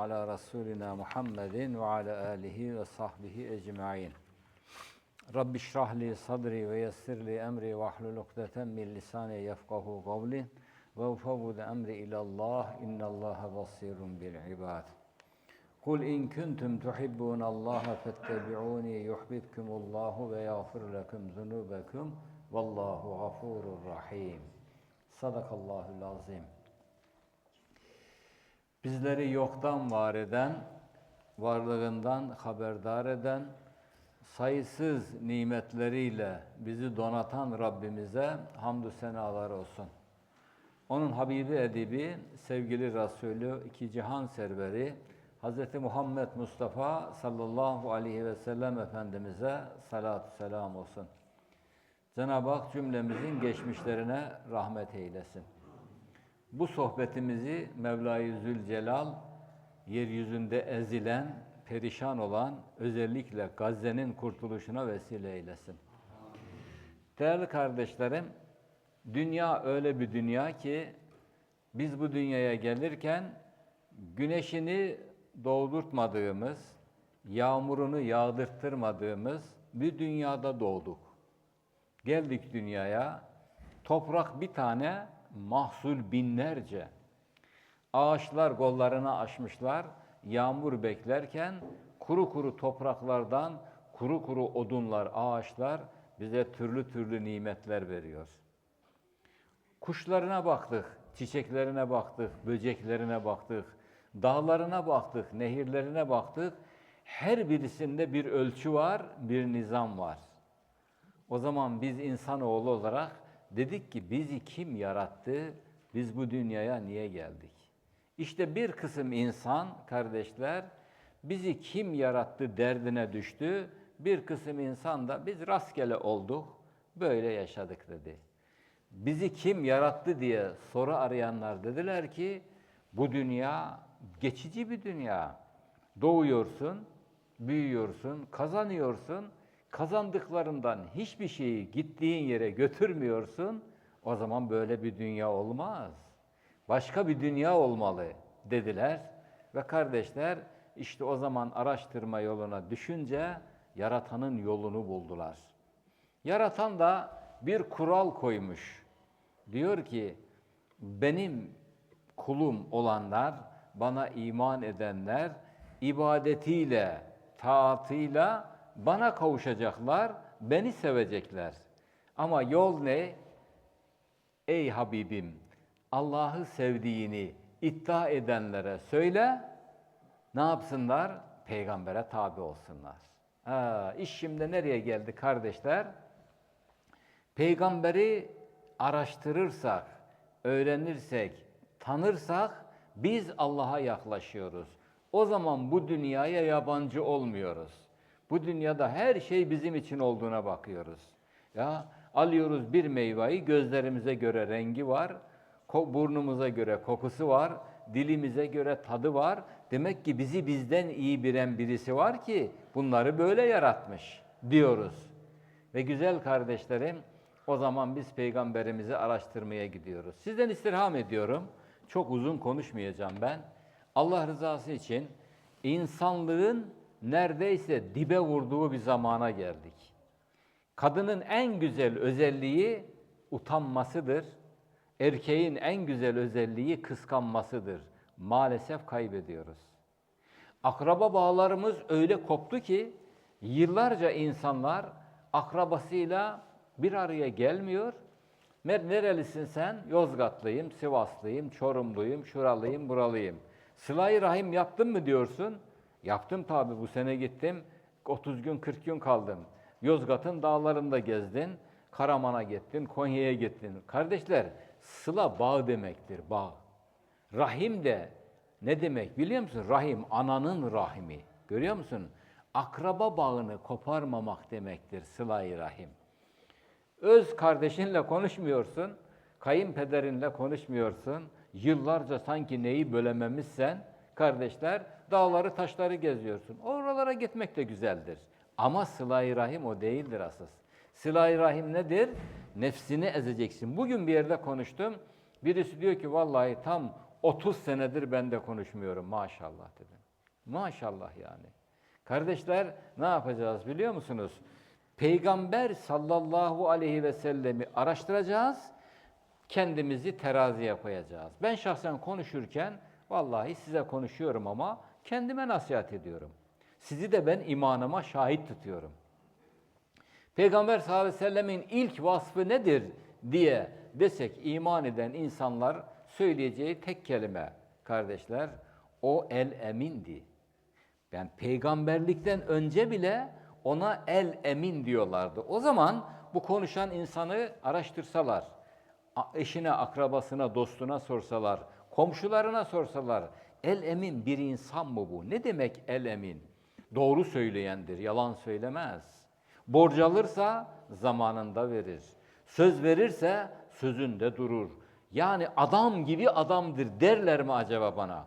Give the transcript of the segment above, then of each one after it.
ala Resulina Muhammedin ve ala alihi ve sahbihi ecmain. Rabbi şrah li sadri ve yessir li emri ve ahlul ukdeten min lisani yefkahu kavli ve ufavvud emri ilallah innallaha basirun bil ibad. Kul in kuntum tuhibbunallaha fettebi'uni yuhibbukumullahu ve yağfir lekum zunubekum vallahu gafurur rahim. Sadakallahul azim. Bizleri yoktan var eden, varlığından haberdar eden, sayısız nimetleriyle bizi donatan Rabbimize hamdü senalar olsun. Onun Habibi Edibi, sevgili Resulü, iki cihan serveri, Hz. Muhammed Mustafa sallallahu aleyhi ve sellem Efendimiz'e salatü selam olsun. Cenab-ı Hak cümlemizin geçmişlerine rahmet eylesin. Bu sohbetimizi Mevla-i Zülcelal yeryüzünde ezilen, perişan olan özellikle Gazze'nin kurtuluşuna vesile eylesin. Değerli kardeşlerim, dünya öyle bir dünya ki biz bu dünyaya gelirken güneşini doğdurtmadığımız, yağmurunu yağdırttırmadığımız bir dünyada doğduk. Geldik dünyaya, toprak bir tane, mahsul binlerce. Ağaçlar kollarını açmışlar, yağmur beklerken kuru kuru topraklardan kuru kuru odunlar, ağaçlar bize türlü türlü nimetler veriyor. Kuşlarına baktık, çiçeklerine baktık, böceklerine baktık, dağlarına baktık, nehirlerine baktık. Her birisinde bir ölçü var, bir nizam var. O zaman biz insanoğlu olarak dedik ki bizi kim yarattı? Biz bu dünyaya niye geldik? İşte bir kısım insan kardeşler bizi kim yarattı derdine düştü. Bir kısım insan da biz rastgele olduk, böyle yaşadık dedi. Bizi kim yarattı diye soru arayanlar dediler ki bu dünya geçici bir dünya. Doğuyorsun, büyüyorsun, kazanıyorsun. Kazandıklarından hiçbir şeyi gittiğin yere götürmüyorsun. O zaman böyle bir dünya olmaz. Başka bir dünya olmalı dediler. Ve kardeşler işte o zaman araştırma yoluna düşünce yaratanın yolunu buldular. Yaratan da bir kural koymuş. Diyor ki benim kulum olanlar, bana iman edenler ibadetiyle, taatıyla bana kavuşacaklar, beni sevecekler. Ama yol ne? Ey Habibim, Allah'ı sevdiğini iddia edenlere söyle, ne yapsınlar? Peygambere tabi olsunlar. Ha, iş şimdi nereye geldi kardeşler? Peygamberi araştırırsak, öğrenirsek, tanırsak biz Allah'a yaklaşıyoruz. O zaman bu dünyaya yabancı olmuyoruz. Bu dünyada her şey bizim için olduğuna bakıyoruz. Ya alıyoruz bir meyveyi gözlerimize göre rengi var, burnumuza göre kokusu var, dilimize göre tadı var. Demek ki bizi bizden iyi bilen birisi var ki bunları böyle yaratmış diyoruz. Ve güzel kardeşlerim o zaman biz peygamberimizi araştırmaya gidiyoruz. Sizden istirham ediyorum. Çok uzun konuşmayacağım ben. Allah rızası için insanlığın neredeyse dibe vurduğu bir zamana geldik. Kadının en güzel özelliği utanmasıdır. Erkeğin en güzel özelliği kıskanmasıdır. Maalesef kaybediyoruz. Akraba bağlarımız öyle koptu ki yıllarca insanlar akrabasıyla bir araya gelmiyor. Nerelisin sen? Yozgatlıyım, Sivaslıyım, Çorumluyum, şuralıyım, buralıyım. Sıla-i Rahim yaptın mı diyorsun? Yaptım tabi bu sene gittim. 30 gün 40 gün kaldım. Yozgat'ın dağlarında gezdin. Karaman'a gittin, Konya'ya gittin. Kardeşler sıla bağ demektir, bağ. Rahim de ne demek biliyor musun? Rahim, ananın rahimi. Görüyor musun? Akraba bağını koparmamak demektir sıla-i rahim. Öz kardeşinle konuşmuyorsun, kayınpederinle konuşmuyorsun. Yıllarca sanki neyi bölememişsen kardeşler dağları taşları geziyorsun. Oralara gitmek de güzeldir. Ama sıla-i rahim o değildir asıl. Sıla-i rahim nedir? Nefsini ezeceksin. Bugün bir yerde konuştum. Birisi diyor ki vallahi tam 30 senedir ben de konuşmuyorum maşallah dedim. Maşallah yani. Kardeşler ne yapacağız biliyor musunuz? Peygamber sallallahu aleyhi ve sellemi araştıracağız. Kendimizi teraziye koyacağız. Ben şahsen konuşurken vallahi size konuşuyorum ama kendime nasihat ediyorum. Sizi de ben imanıma şahit tutuyorum. Peygamber sallallahu aleyhi ve sellemin ilk vasfı nedir diye desek iman eden insanlar söyleyeceği tek kelime kardeşler o el emindi. Yani peygamberlikten önce bile ona el emin diyorlardı. O zaman bu konuşan insanı araştırsalar, eşine, akrabasına, dostuna sorsalar, komşularına sorsalar, el emin bir insan mı bu? Ne demek el emin? Doğru söyleyendir, yalan söylemez. Borç alırsa zamanında verir. Söz verirse sözünde durur. Yani adam gibi adamdır derler mi acaba bana?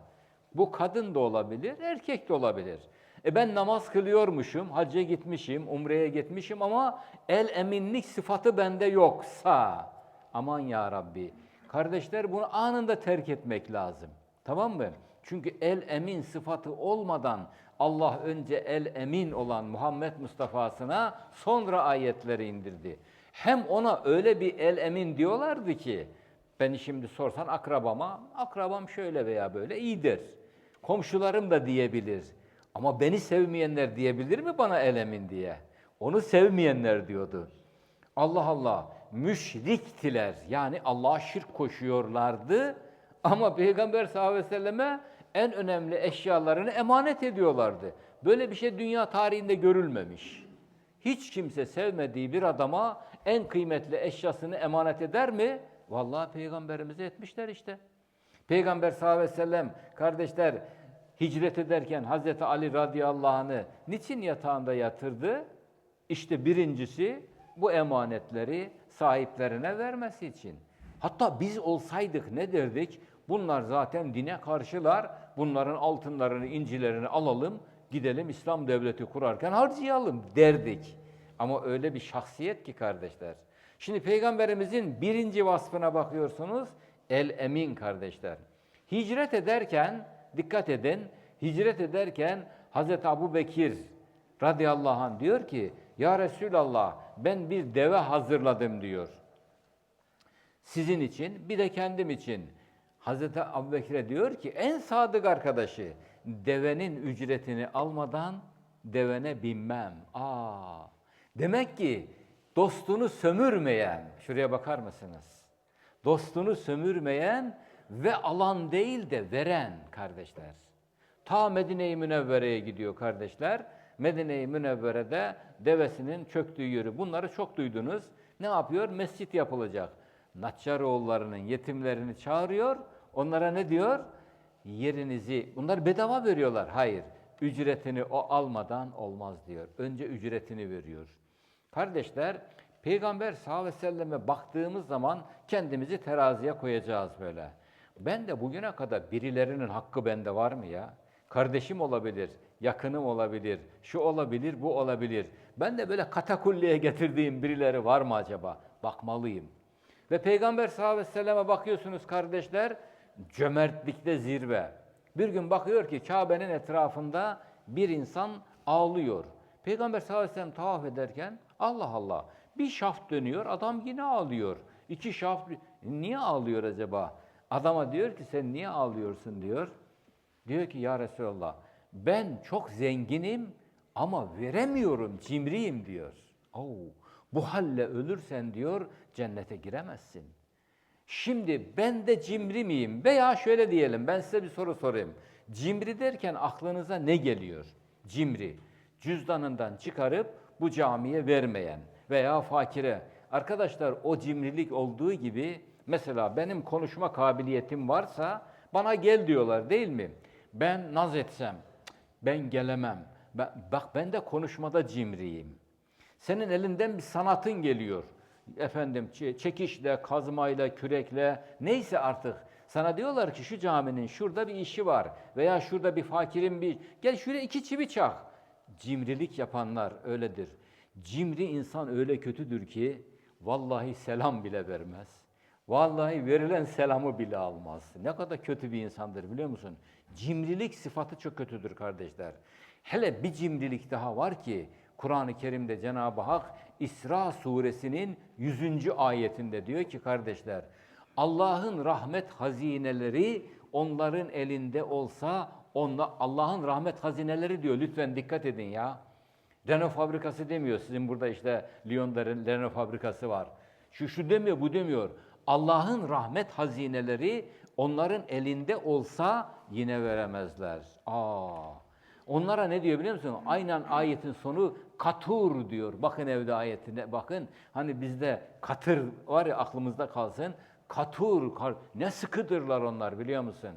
Bu kadın da olabilir, erkek de olabilir. E ben namaz kılıyormuşum, hacca gitmişim, umreye gitmişim ama el eminlik sıfatı bende yoksa aman ya Rabbi. Kardeşler bunu anında terk etmek lazım. Tamam mı? Çünkü el emin sıfatı olmadan Allah önce el emin olan Muhammed Mustafa'sına sonra ayetleri indirdi. Hem ona öyle bir el emin diyorlardı ki beni şimdi sorsan akrabama, akrabam şöyle veya böyle iyidir. Komşularım da diyebilir. Ama beni sevmeyenler diyebilir mi bana el emin diye? Onu sevmeyenler diyordu. Allah Allah müşriktiler. Yani Allah'a şirk koşuyorlardı. Ama Peygamber sallallahu aleyhi ve selleme en önemli eşyalarını emanet ediyorlardı. Böyle bir şey dünya tarihinde görülmemiş. Hiç kimse sevmediği bir adama en kıymetli eşyasını emanet eder mi? Vallahi peygamberimize etmişler işte. Peygamber sallallahu aleyhi ve sellem kardeşler hicret ederken Hazreti Ali radıyallahu anh'ı niçin yatağında yatırdı? İşte birincisi bu emanetleri sahiplerine vermesi için. Hatta biz olsaydık ne derdik? Bunlar zaten dine karşılar. Bunların altınlarını, incilerini alalım, gidelim İslam devleti kurarken harcayalım derdik. Ama öyle bir şahsiyet ki kardeşler. Şimdi peygamberimizin birinci vasfına bakıyorsunuz. El emin kardeşler. Hicret ederken dikkat edin. Hicret ederken Hazreti Abu Bekir radıyallahu anh diyor ki Ya Resulallah ben bir deve hazırladım diyor. Sizin için bir de kendim için. Hazreti Abubekir'e diyor ki en sadık arkadaşı devenin ücretini almadan devene binmem. Aa, demek ki dostunu sömürmeyen, şuraya bakar mısınız? Dostunu sömürmeyen ve alan değil de veren kardeşler. Ta Medine-i Münevvere'ye gidiyor kardeşler. Medine-i Münevvere'de devesinin çöktüğü yeri. Bunları çok duydunuz. Ne yapıyor? Mescit yapılacak. Natçaroğullarının yetimlerini çağırıyor. Onlara ne diyor? Yerinizi, bunlar bedava veriyorlar. Hayır, ücretini o almadan olmaz diyor. Önce ücretini veriyor. Kardeşler, Peygamber sallallahu aleyhi ve selleme baktığımız zaman kendimizi teraziye koyacağız böyle. Ben de bugüne kadar birilerinin hakkı bende var mı ya? Kardeşim olabilir, yakınım olabilir, şu olabilir, bu olabilir. Ben de böyle katakulliye getirdiğim birileri var mı acaba? Bakmalıyım. Ve Peygamber sallallahu aleyhi ve selleme bakıyorsunuz kardeşler, cömertlikte zirve. Bir gün bakıyor ki Kabe'nin etrafında bir insan ağlıyor. Peygamber sallallahu aleyhi ve sellem tavaf ederken Allah Allah bir şaft dönüyor adam yine ağlıyor. İki şaft niye ağlıyor acaba? Adama diyor ki sen niye ağlıyorsun diyor. Diyor ki ya Resulallah ben çok zenginim ama veremiyorum cimriyim diyor. Oo, bu halle ölürsen diyor cennete giremezsin. Şimdi ben de cimri miyim? Veya şöyle diyelim ben size bir soru sorayım. Cimri derken aklınıza ne geliyor? Cimri. Cüzdanından çıkarıp bu camiye vermeyen veya fakire. Arkadaşlar o cimrilik olduğu gibi mesela benim konuşma kabiliyetim varsa bana gel diyorlar değil mi? Ben naz etsem, ben gelemem. Ben, bak ben de konuşmada cimriyim. Senin elinden bir sanatın geliyor. Efendim çe- çekişle, kazmayla, kürekle neyse artık. Sana diyorlar ki şu caminin şurada bir işi var veya şurada bir fakirin bir gel şuraya iki çivi çak. Cimrilik yapanlar öyledir. Cimri insan öyle kötüdür ki vallahi selam bile vermez. Vallahi verilen selamı bile almaz. Ne kadar kötü bir insandır biliyor musun? Cimrilik sıfatı çok kötüdür kardeşler. Hele bir cimrilik daha var ki Kur'an-ı Kerim'de Cenab-ı Hak İsra suresinin 100. ayetinde diyor ki kardeşler Allah'ın rahmet hazineleri onların elinde olsa onla, Allah'ın rahmet hazineleri diyor. Lütfen dikkat edin ya. Renault fabrikası demiyor. Sizin burada işte Lyon'da Renault fabrikası var. Şu şu demiyor, bu demiyor. Allah'ın rahmet hazineleri onların elinde olsa yine veremezler. Aa. Onlara ne diyor biliyor musun? Aynen ayetin sonu katur diyor. Bakın evde ayetine bakın. Hani bizde katır var ya aklımızda kalsın. Katur, ne sıkıdırlar onlar biliyor musun?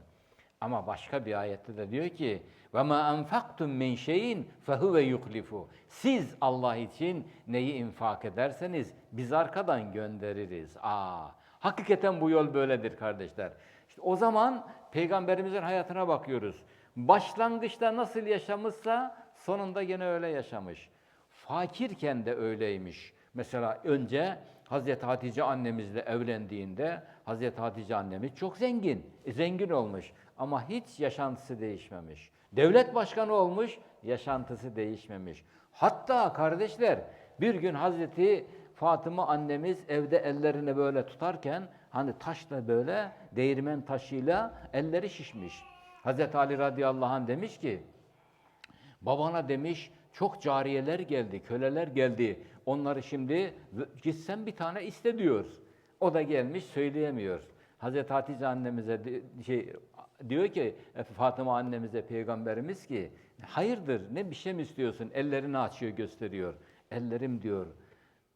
Ama başka bir ayette de diyor ki ve ma enfaktum min şeyin fehuve yuklifu. Siz Allah için neyi infak ederseniz biz arkadan göndeririz. Aa, hakikaten bu yol böyledir kardeşler. İşte o zaman peygamberimizin hayatına bakıyoruz. Başlangıçta nasıl yaşamışsa sonunda gene öyle yaşamış. Fakirken de öyleymiş. Mesela önce Hazreti Hatice annemizle evlendiğinde Hazreti Hatice annemiz çok zengin. E, zengin olmuş ama hiç yaşantısı değişmemiş. Devlet başkanı olmuş, yaşantısı değişmemiş. Hatta kardeşler bir gün Hazreti Fatıma annemiz evde ellerini böyle tutarken hani taşla böyle değirmen taşıyla elleri şişmiş. Hazreti Ali radıyallahu anh demiş ki Babana demiş çok cariyeler geldi, köleler geldi. Onları şimdi gitsen bir tane iste diyor. O da gelmiş söyleyemiyor. Hazreti Hatice annemize şey diyor ki e, Fatıma annemize peygamberimiz ki hayırdır ne bir şey mi istiyorsun? Ellerini açıyor gösteriyor. Ellerim diyor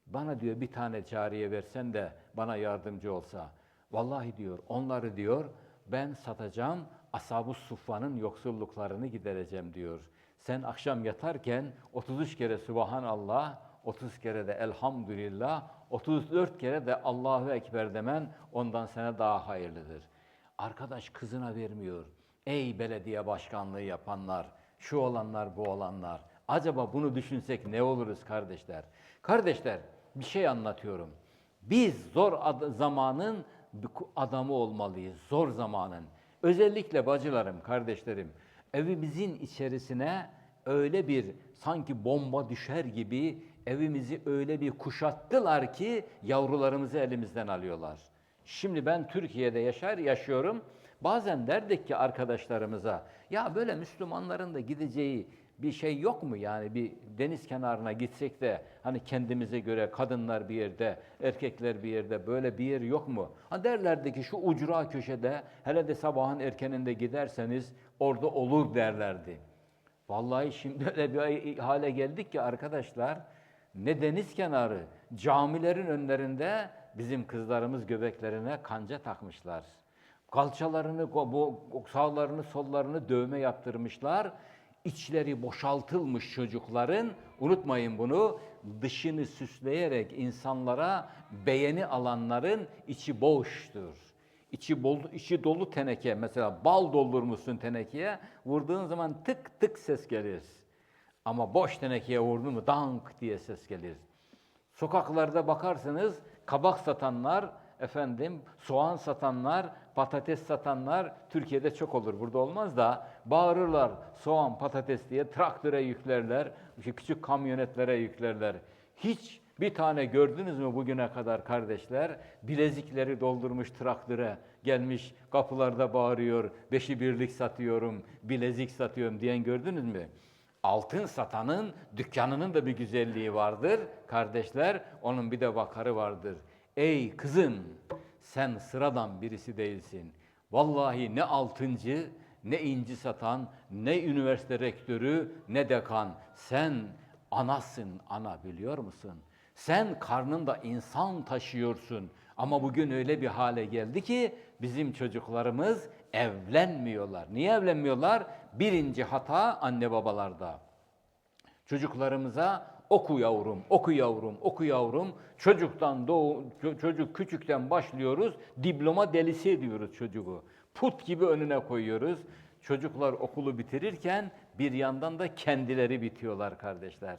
bana diyor bir tane cariye versen de bana yardımcı olsa. Vallahi diyor onları diyor ben satacağım ashab-ı suffanın yoksulluklarını gidereceğim diyor. Sen akşam yatarken 33 kere Subhanallah, 30 kere de Elhamdülillah, 34 kere de Allahu Ekber demen ondan sana daha hayırlıdır. Arkadaş kızına vermiyor. Ey belediye başkanlığı yapanlar, şu olanlar bu olanlar. Acaba bunu düşünsek ne oluruz kardeşler? Kardeşler bir şey anlatıyorum. Biz zor ad- zamanın adamı olmalıyız. Zor zamanın. Özellikle bacılarım, kardeşlerim, evimizin içerisine öyle bir sanki bomba düşer gibi evimizi öyle bir kuşattılar ki yavrularımızı elimizden alıyorlar. Şimdi ben Türkiye'de yaşar yaşıyorum. Bazen derdik ki arkadaşlarımıza ya böyle Müslümanların da gideceği bir şey yok mu yani bir deniz kenarına gitsek de hani kendimize göre kadınlar bir yerde, erkekler bir yerde böyle bir yer yok mu? Ha derlerdi ki şu ucra köşede hele de sabahın erkeninde giderseniz orada olur derlerdi. Vallahi şimdi öyle bir hale geldik ki arkadaşlar ne deniz kenarı camilerin önlerinde bizim kızlarımız göbeklerine kanca takmışlar. Kalçalarını, bu sağlarını, sollarını dövme yaptırmışlar. İçleri boşaltılmış çocukların, unutmayın bunu, dışını süsleyerek insanlara beğeni alanların içi boştur. İçi, bol, içi dolu teneke, mesela bal doldurmuşsun tenekeye, vurduğun zaman tık tık ses gelir. Ama boş tenekeye vurdun mu dank diye ses gelir. Sokaklarda bakarsınız kabak satanlar, efendim soğan satanlar, patates satanlar Türkiye'de çok olur. Burada olmaz da bağırırlar soğan, patates diye traktöre yüklerler, küçük kamyonetlere yüklerler. Hiç bir tane gördünüz mü bugüne kadar kardeşler? Bilezikleri doldurmuş traktöre gelmiş kapılarda bağırıyor. Beşi birlik satıyorum, bilezik satıyorum diyen gördünüz mü? Altın satanın dükkanının da bir güzelliği vardır. Kardeşler onun bir de vakarı vardır. Ey kızım sen sıradan birisi değilsin. Vallahi ne altıncı, ne inci satan, ne üniversite rektörü, ne dekan. Sen anasın ana biliyor musun? Sen karnında insan taşıyorsun. Ama bugün öyle bir hale geldi ki bizim çocuklarımız evlenmiyorlar. Niye evlenmiyorlar? Birinci hata anne babalarda. Çocuklarımıza oku yavrum, oku yavrum, oku yavrum. Çocuktan doğu, ço- çocuk küçükten başlıyoruz, diploma delisi ediyoruz çocuğu. Put gibi önüne koyuyoruz. Çocuklar okulu bitirirken bir yandan da kendileri bitiyorlar kardeşler.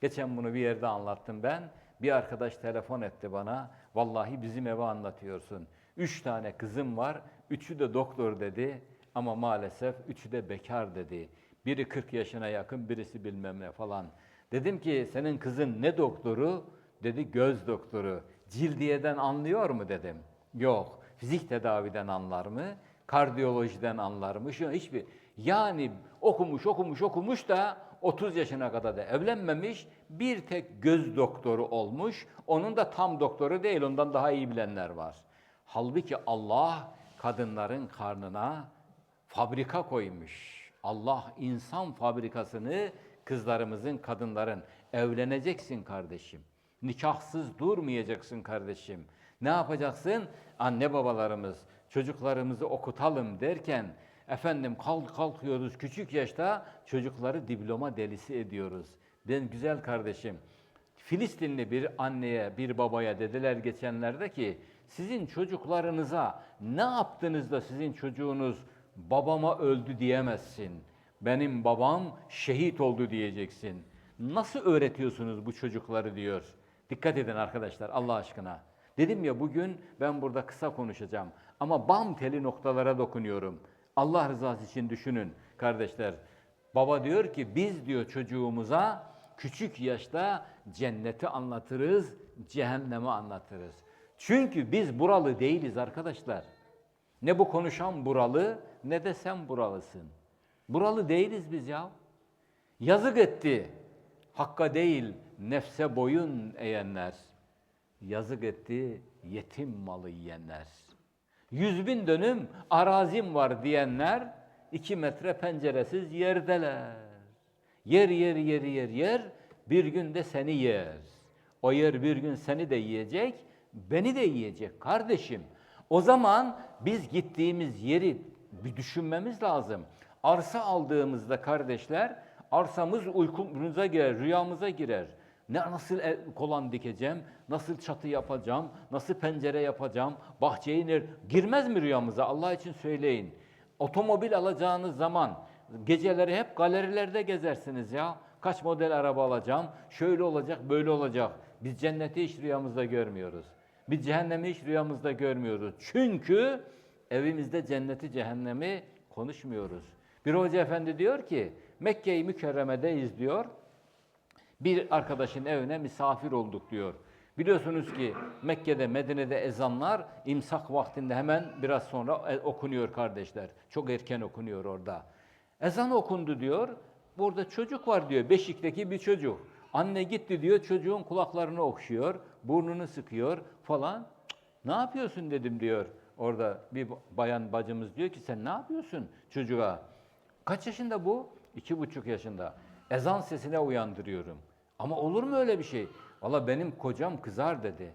Geçen bunu bir yerde anlattım ben. Bir arkadaş telefon etti bana. Vallahi bizim eve anlatıyorsun. Üç tane kızım var. Üçü de doktor dedi. Ama maalesef üçü de bekar dedi. Biri 40 yaşına yakın, birisi bilmem ne falan. Dedim ki senin kızın ne doktoru? Dedi göz doktoru. Cildiyeden anlıyor mu dedim. Yok. Fizik tedaviden anlar mı? Kardiyolojiden anlar mı? Şu hiçbir. Yani okumuş okumuş okumuş da 30 yaşına kadar da evlenmemiş. Bir tek göz doktoru olmuş. Onun da tam doktoru değil. Ondan daha iyi bilenler var. Halbuki Allah kadınların karnına fabrika koymuş. Allah insan fabrikasını kızlarımızın, kadınların evleneceksin kardeşim. Nikahsız durmayacaksın kardeşim. Ne yapacaksın? Anne babalarımız çocuklarımızı okutalım derken efendim kalk kalkıyoruz küçük yaşta çocukları diploma delisi ediyoruz. Ben güzel kardeşim Filistinli bir anneye, bir babaya dediler geçenlerde ki sizin çocuklarınıza ne yaptınız da sizin çocuğunuz babama öldü diyemezsin. Benim babam şehit oldu diyeceksin. Nasıl öğretiyorsunuz bu çocukları diyor. Dikkat edin arkadaşlar Allah aşkına. Dedim ya bugün ben burada kısa konuşacağım ama bam teli noktalara dokunuyorum. Allah rızası için düşünün kardeşler. Baba diyor ki biz diyor çocuğumuza küçük yaşta cenneti anlatırız, cehennemi anlatırız. Çünkü biz buralı değiliz arkadaşlar. Ne bu konuşan buralı ne de sen buralısın. Buralı değiliz biz ya. Yazık etti. Hakka değil nefse boyun eğenler. Yazık etti yetim malı yiyenler. Yüz bin dönüm arazim var diyenler iki metre penceresiz yerdeler. Yer yer yer yer yer bir gün de seni yer. O yer bir gün seni de yiyecek, beni de yiyecek kardeşim. O zaman biz gittiğimiz yeri bir düşünmemiz lazım. Arsa aldığımızda kardeşler, arsamız uykumuza girer, rüyamıza girer. Ne nasıl kolan dikeceğim, nasıl çatı yapacağım, nasıl pencere yapacağım, bahçeyi ner girmez mi rüyamıza? Allah için söyleyin. Otomobil alacağınız zaman geceleri hep galerilerde gezersiniz ya. Kaç model araba alacağım, şöyle olacak, böyle olacak. Biz cenneti hiç rüyamızda görmüyoruz. Biz cehennemi hiç rüyamızda görmüyoruz. Çünkü evimizde cenneti, cehennemi konuşmuyoruz. Bir hoca efendi diyor ki, Mekke-i Mükerreme'deyiz diyor. Bir arkadaşın evine misafir olduk diyor. Biliyorsunuz ki Mekke'de, Medine'de ezanlar imsak vaktinde hemen biraz sonra e, okunuyor kardeşler. Çok erken okunuyor orada. Ezan okundu diyor. Burada çocuk var diyor. Beşikteki bir çocuk. Anne gitti diyor çocuğun kulaklarını okşuyor, burnunu sıkıyor falan. Ne yapıyorsun dedim diyor. Orada bir bayan bacımız diyor ki sen ne yapıyorsun çocuğa? Kaç yaşında bu? İki buçuk yaşında. Ezan sesine uyandırıyorum. Ama olur mu öyle bir şey? Valla benim kocam kızar dedi.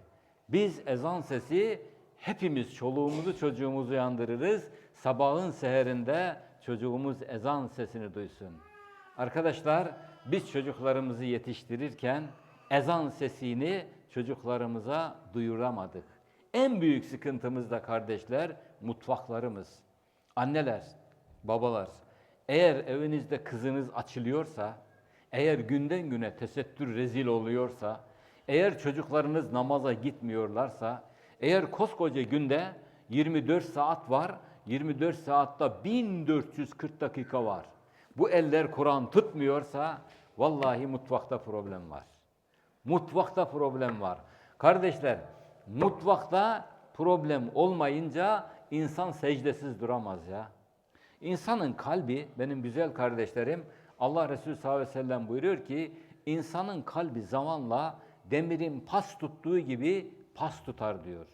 Biz ezan sesi hepimiz çoluğumuzu çocuğumuzu uyandırırız. Sabahın seherinde çocuğumuz ezan sesini duysun. Arkadaşlar biz çocuklarımızı yetiştirirken ezan sesini çocuklarımıza duyuramadık. En büyük sıkıntımız da kardeşler mutfaklarımız. Anneler, babalar eğer evinizde kızınız açılıyorsa, eğer günden güne tesettür rezil oluyorsa, eğer çocuklarınız namaza gitmiyorlarsa, eğer koskoca günde 24 saat var, 24 saatte 1440 dakika var. Bu eller Kur'an tutmuyorsa vallahi mutfakta problem var. Mutfakta problem var. Kardeşler, mutfakta problem olmayınca insan secdesiz duramaz ya. İnsanın kalbi, benim güzel kardeşlerim, Allah Resulü sallallahu aleyhi ve sellem buyuruyor ki, insanın kalbi zamanla demirin pas tuttuğu gibi pas tutar diyor.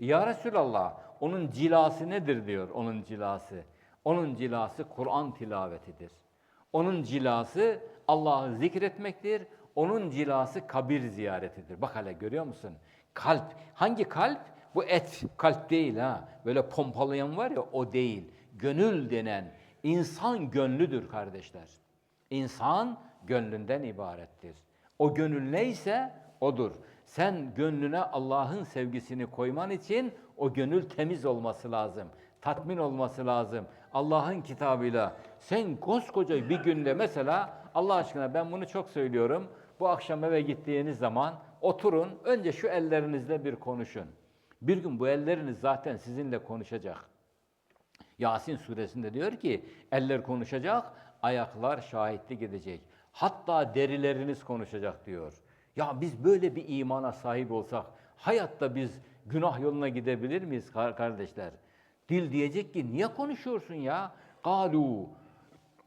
Ya Resulallah, onun cilası nedir diyor, onun cilası. Onun cilası Kur'an tilavetidir. Onun cilası Allah'ı zikretmektir. Onun cilası kabir ziyaretidir. Bak hele görüyor musun? Kalp. Hangi kalp? Bu et kalp değil ha. Böyle pompalayan var ya o değil. Gönül denen insan gönlüdür kardeşler. İnsan gönlünden ibarettir. O gönül neyse odur. Sen gönlüne Allah'ın sevgisini koyman için o gönül temiz olması lazım. Tatmin olması lazım. Allah'ın kitabıyla sen koskoca bir günde mesela Allah aşkına ben bunu çok söylüyorum. Bu akşam eve gittiğiniz zaman oturun önce şu ellerinizle bir konuşun. Bir gün bu elleriniz zaten sizinle konuşacak. Yasin suresinde diyor ki eller konuşacak, ayaklar şahitlik edecek. Hatta derileriniz konuşacak diyor. Ya biz böyle bir imana sahip olsak hayatta biz günah yoluna gidebilir miyiz kar- kardeşler? Dil diyecek ki niye konuşuyorsun ya? Galu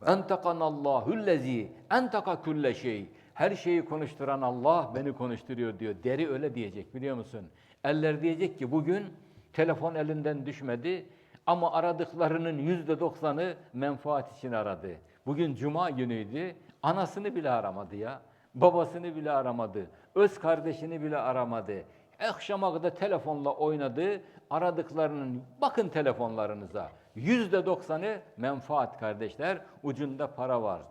Entakanallahüllezi entaka külle şey. Her şeyi konuşturan Allah beni konuşturuyor diyor. Deri öyle diyecek biliyor musun? Eller diyecek ki bugün telefon elinden düşmedi ama aradıklarının yüzde doksanı menfaat için aradı. Bugün cuma günüydü. Anasını bile aramadı ya. Babasını bile aramadı. Öz kardeşini bile aramadı. Akşama kadar telefonla oynadı. Aradıklarının bakın telefonlarınıza. Yüzde doksanı menfaat kardeşler. Ucunda para var.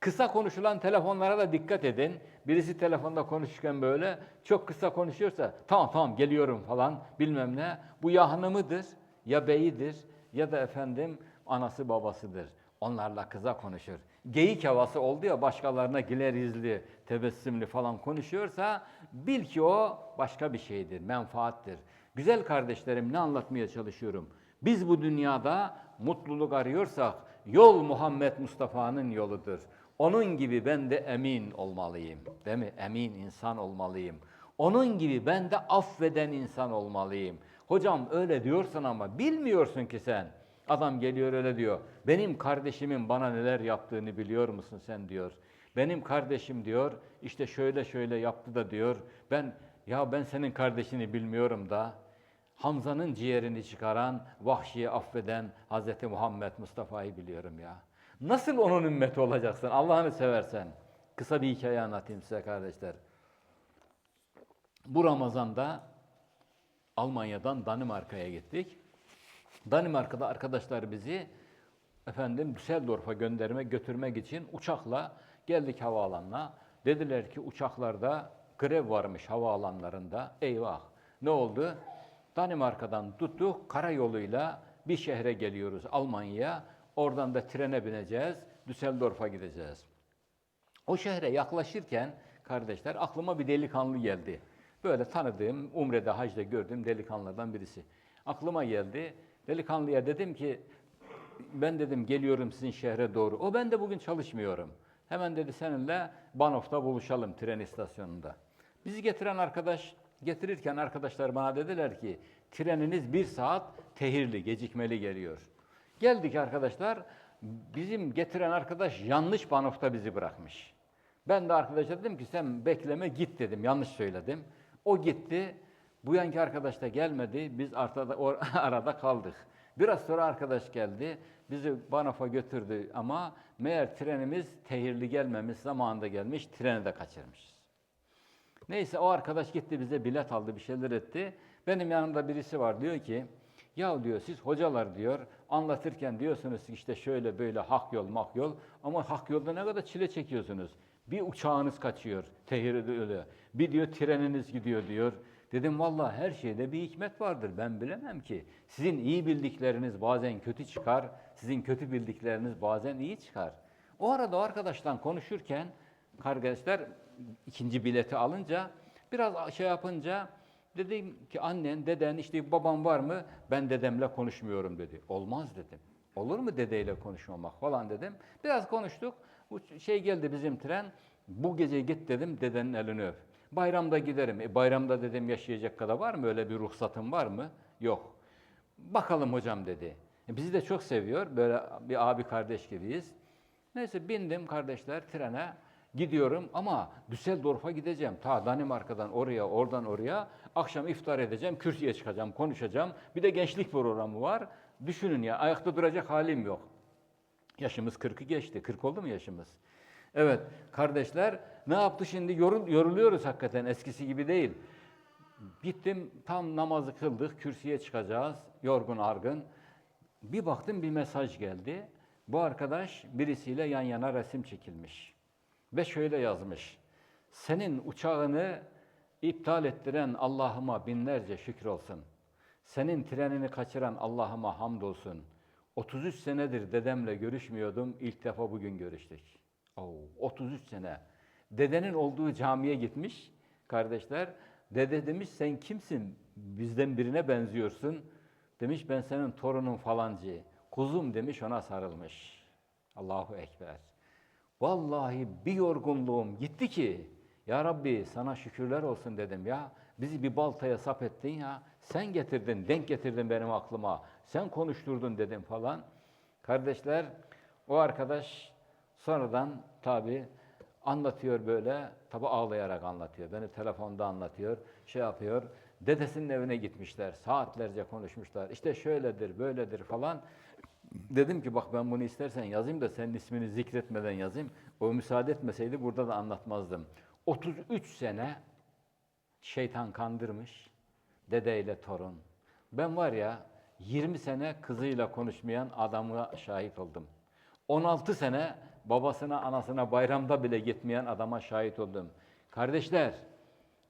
Kısa konuşulan telefonlara da dikkat edin. Birisi telefonda konuşurken böyle çok kısa konuşuyorsa tamam tamam geliyorum falan bilmem ne. Bu ya hanımıdır ya beyidir ya da efendim anası babasıdır. Onlarla kıza konuşur. Geyik havası oldu ya başkalarına güler yüzlü, tebessümlü falan konuşuyorsa bil ki o başka bir şeydir, menfaattir. Güzel kardeşlerim ne anlatmaya çalışıyorum? Biz bu dünyada mutluluk arıyorsak yol Muhammed Mustafa'nın yoludur. Onun gibi ben de emin olmalıyım. Değil mi? Emin insan olmalıyım. Onun gibi ben de affeden insan olmalıyım. Hocam öyle diyorsun ama bilmiyorsun ki sen. Adam geliyor öyle diyor. Benim kardeşimin bana neler yaptığını biliyor musun sen diyor. Benim kardeşim diyor işte şöyle şöyle yaptı da diyor. Ben ya ben senin kardeşini bilmiyorum da. Hamza'nın ciğerini çıkaran, vahşiyi affeden Hz. Muhammed Mustafa'yı biliyorum ya. Nasıl onun ümmeti olacaksın Allah'ını seversen? Kısa bir hikaye anlatayım size kardeşler. Bu Ramazan'da Almanya'dan Danimarka'ya gittik. Danimarka'da arkadaşlar bizi efendim Düsseldorf'a gönderme götürmek için uçakla geldik havaalanına. Dediler ki uçaklarda grev varmış havaalanlarında. Eyvah. Ne oldu? Danimarka'dan tuttuk karayoluyla bir şehre geliyoruz Almanya'ya. Oradan da trene bineceğiz. Düsseldorf'a gideceğiz. O şehre yaklaşırken kardeşler aklıma bir delikanlı geldi. Böyle tanıdığım, Umre'de, hacda gördüğüm delikanlılardan birisi. Aklıma geldi. Delikanlıya dedim ki, ben dedim geliyorum sizin şehre doğru. O ben de bugün çalışmıyorum. Hemen dedi seninle Banof'ta buluşalım tren istasyonunda. Bizi getiren arkadaş, getirirken arkadaşlar bana dediler ki, treniniz bir saat tehirli, gecikmeli geliyor. Geldik arkadaşlar, bizim getiren arkadaş yanlış Banof'ta bizi bırakmış. Ben de arkadaşa dedim ki sen bekleme git dedim, yanlış söyledim. O gitti, bu yanki arkadaş da gelmedi, biz arada, or- arada kaldık. Biraz sonra arkadaş geldi, bizi Banof'a götürdü ama meğer trenimiz tehirli gelmemiş, zamanında gelmiş, treni de kaçırmışız. Neyse o arkadaş gitti bize bilet aldı, bir şeyler etti. Benim yanımda birisi var diyor ki, ya diyor siz hocalar diyor anlatırken diyorsunuz işte şöyle böyle hak yol mak yol ama hak yolda ne kadar çile çekiyorsunuz. Bir uçağınız kaçıyor, tehirde öyle. Bir diyor treniniz gidiyor diyor. Dedim vallahi her şeyde bir hikmet vardır ben bilemem ki. Sizin iyi bildikleriniz bazen kötü çıkar, sizin kötü bildikleriniz bazen iyi çıkar. O arada o arkadaşla konuşurken kardeşler ikinci bileti alınca biraz şey yapınca dedim ki annen, deden işte babam var mı? Ben dedemle konuşmuyorum dedi. Olmaz dedim. Olur mu dedeyle konuşmamak falan dedim. Biraz konuştuk. Şey geldi bizim tren. Bu gece git dedim dedenin elini öp. Bayramda giderim. E, bayramda dedim yaşayacak kadar var mı? Öyle bir ruhsatın var mı? Yok. Bakalım hocam dedi. E, bizi de çok seviyor. Böyle bir abi kardeş gibiyiz. Neyse bindim kardeşler trene. Gidiyorum ama Düsseldorf'a gideceğim. Ta Danimarka'dan oraya, oradan oraya. Akşam iftar edeceğim, kürsüye çıkacağım, konuşacağım. Bir de gençlik programı var. Düşünün ya, ayakta duracak halim yok. Yaşımız 40'ı geçti. 40 oldu mu yaşımız? Evet kardeşler ne yaptı şimdi? Yorul, yoruluyoruz hakikaten eskisi gibi değil. Gittim tam namazı kıldık. Kürsüye çıkacağız. Yorgun argın. Bir baktım bir mesaj geldi. Bu arkadaş birisiyle yan yana resim çekilmiş. Ve şöyle yazmış. Senin uçağını iptal ettiren Allah'ıma binlerce şükür olsun. Senin trenini kaçıran Allah'ıma hamdolsun. 33 senedir dedemle görüşmüyordum. İlk defa bugün görüştük. Oo, 33 sene. Dedenin olduğu camiye gitmiş. kardeşler. Dede demiş sen kimsin? Bizden birine benziyorsun. Demiş ben senin torunun falancı. Kuzum demiş ona sarılmış. Allahu Ekber. Vallahi bir yorgunluğum gitti ki ya Rabbi sana şükürler olsun dedim ya. Bizi bir baltaya sap ettin ya. Sen getirdin, denk getirdin benim aklıma. Sen konuşturdun dedim falan. Kardeşler o arkadaş sonradan tabi anlatıyor böyle. Tabi ağlayarak anlatıyor. Beni telefonda anlatıyor. Şey yapıyor. Dedesinin evine gitmişler. Saatlerce konuşmuşlar. İşte şöyledir, böyledir falan. Dedim ki bak ben bunu istersen yazayım da senin ismini zikretmeden yazayım. O müsaade etmeseydi burada da anlatmazdım. 33 sene şeytan kandırmış. Dedeyle torun. Ben var ya 20 sene kızıyla konuşmayan adamı şahit oldum. 16 sene babasına anasına bayramda bile gitmeyen adama şahit oldum. Kardeşler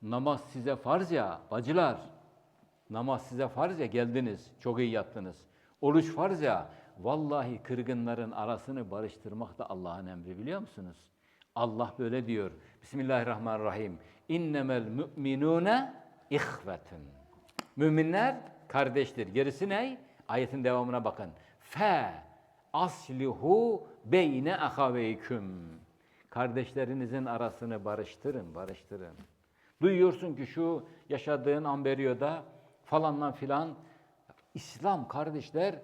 namaz size farz ya bacılar. Namaz size farz ya geldiniz, çok iyi yattınız. Oruç farz ya, vallahi kırgınların arasını barıştırmak da Allah'ın emri biliyor musunuz? Allah böyle diyor. Bismillahirrahmanirrahim. İnnemel müminune ihvetun. Müminler kardeştir. Gerisi ne? Ayetin devamına bakın. Fe aslihu beyne ahaveyküm. Kardeşlerinizin arasını barıştırın, barıştırın. Duyuyorsun ki şu yaşadığın Amberiyo'da falanla filan İslam kardeşler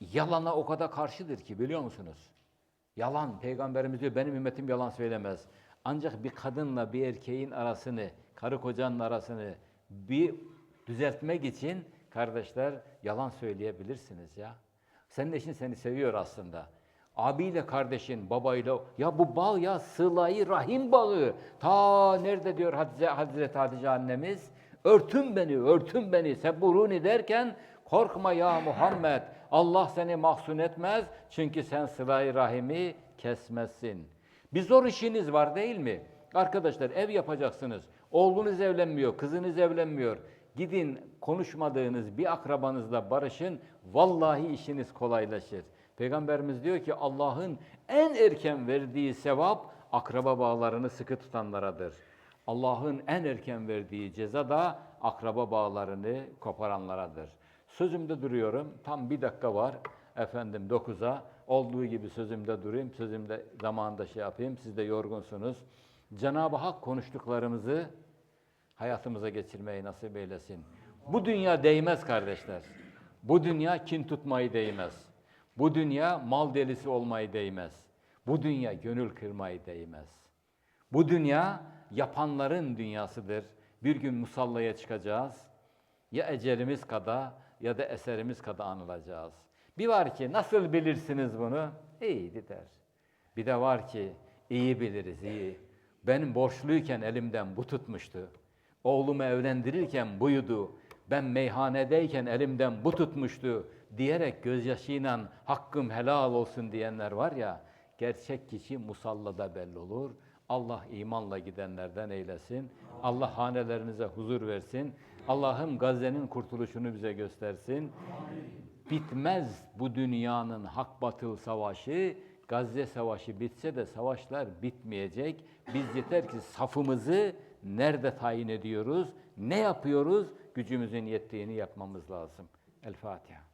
yalana o kadar karşıdır ki biliyor musunuz? Yalan. Peygamberimiz diyor benim ümmetim yalan söylemez. Ancak bir kadınla bir erkeğin arasını, karı kocanın arasını bir düzeltmek için kardeşler yalan söyleyebilirsiniz ya. Senin eşin seni seviyor aslında. Abiyle kardeşin, babayla ya bu bağ ya sılayı rahim bağı. Ta nerede diyor Hatice, Hazreti Hatice annemiz? Örtün beni, örtün beni. Seburuni derken korkma ya Muhammed. Allah seni mahzun etmez. Çünkü sen sılayı rahimi kesmezsin. Bir zor işiniz var değil mi? Arkadaşlar ev yapacaksınız. Oğlunuz evlenmiyor, kızınız evlenmiyor. Gidin konuşmadığınız bir akrabanızla barışın. Vallahi işiniz kolaylaşır. Peygamberimiz diyor ki Allah'ın en erken verdiği sevap akraba bağlarını sıkı tutanlaradır. Allah'ın en erken verdiği ceza da akraba bağlarını koparanlaradır. Sözümde duruyorum. Tam bir dakika var. Efendim 9'a. Olduğu gibi sözümde durayım. Sözümde zamanında şey yapayım. Siz de yorgunsunuz. Cenab-ı Hak konuştuklarımızı hayatımıza geçirmeyi nasip eylesin. Bu dünya değmez kardeşler. Bu dünya kin tutmayı değmez. Bu dünya mal delisi olmayı değmez. Bu dünya gönül kırmayı değmez. Bu dünya yapanların dünyasıdır. Bir gün musallaya çıkacağız. Ya ecelimiz kadar ya da eserimiz kadar anılacağız. Bir var ki nasıl bilirsiniz bunu? İyiydi der. Bir de var ki iyi biliriz iyi. Benim borçluyken elimden bu tutmuştu. Oğlumu evlendirirken buydu. Ben meyhanedeyken elimden bu tutmuştu diyerek gözyaşıyla hakkım helal olsun diyenler var ya, gerçek kişi musallada belli olur. Allah imanla gidenlerden eylesin. Allah hanelerinize huzur versin. Allah'ım Gazze'nin kurtuluşunu bize göstersin. Bitmez bu dünyanın hak batıl savaşı. Gazze savaşı bitse de savaşlar bitmeyecek. Biz yeter ki safımızı nerede tayin ediyoruz, ne yapıyoruz? Gücümüzün yettiğini yapmamız lazım. El Fatiha.